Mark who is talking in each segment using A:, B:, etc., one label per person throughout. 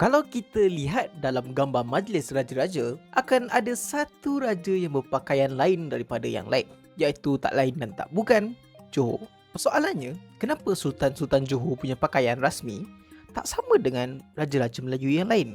A: Kalau kita lihat dalam gambar majlis raja-raja, akan ada satu raja yang berpakaian lain daripada yang lain, iaitu tak lain dan tak bukan Johor. Persoalannya, kenapa Sultan-Sultan Johor punya pakaian rasmi tak sama dengan raja-raja Melayu yang lain?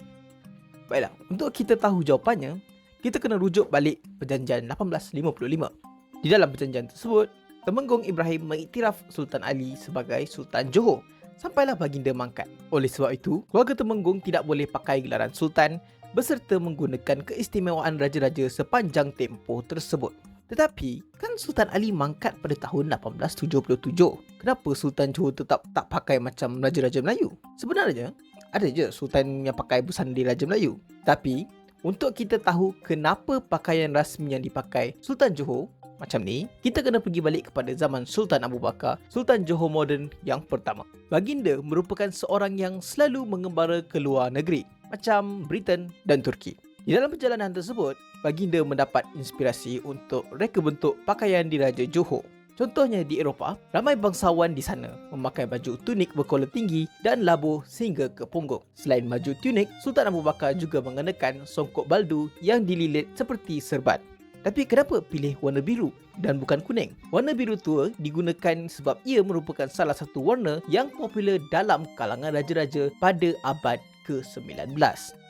A: Baiklah, untuk kita tahu jawapannya, kita kena rujuk balik perjanjian 1855. Di dalam perjanjian tersebut, Temenggung Ibrahim mengiktiraf Sultan Ali sebagai Sultan Johor sampailah baginda mangkat. Oleh sebab itu, keluarga Temenggung tidak boleh pakai gelaran Sultan beserta menggunakan keistimewaan raja-raja sepanjang tempoh tersebut. Tetapi, kan Sultan Ali mangkat pada tahun 1877. Kenapa Sultan Johor tetap tak pakai macam raja-raja Melayu? Sebenarnya, ada je Sultan yang pakai busana di Raja Melayu. Tapi, untuk kita tahu kenapa pakaian rasmi yang dipakai Sultan Johor macam ni, kita kena pergi balik kepada zaman Sultan Abu Bakar, Sultan Johor moden yang pertama. Baginda merupakan seorang yang selalu mengembara ke luar negeri, macam Britain dan Turki. Di dalam perjalanan tersebut, Baginda mendapat inspirasi untuk reka bentuk pakaian di Raja Johor. Contohnya di Eropah, ramai bangsawan di sana memakai baju tunik berkola tinggi dan labuh sehingga ke punggung. Selain baju tunik, Sultan Abu Bakar juga mengenakan songkok baldu yang dililit seperti serban. Tapi kenapa pilih warna biru dan bukan kuning? Warna biru tua digunakan sebab ia merupakan salah satu warna yang popular dalam kalangan raja-raja pada abad ke-19.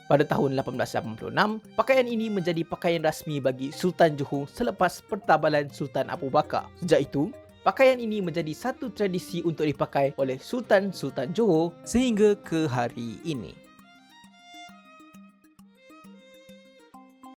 A: Pada tahun 1886, pakaian ini menjadi pakaian rasmi bagi Sultan Johor selepas pertabalan Sultan Abu Bakar. Sejak itu, pakaian ini menjadi satu tradisi untuk dipakai oleh Sultan-Sultan Johor sehingga ke hari ini.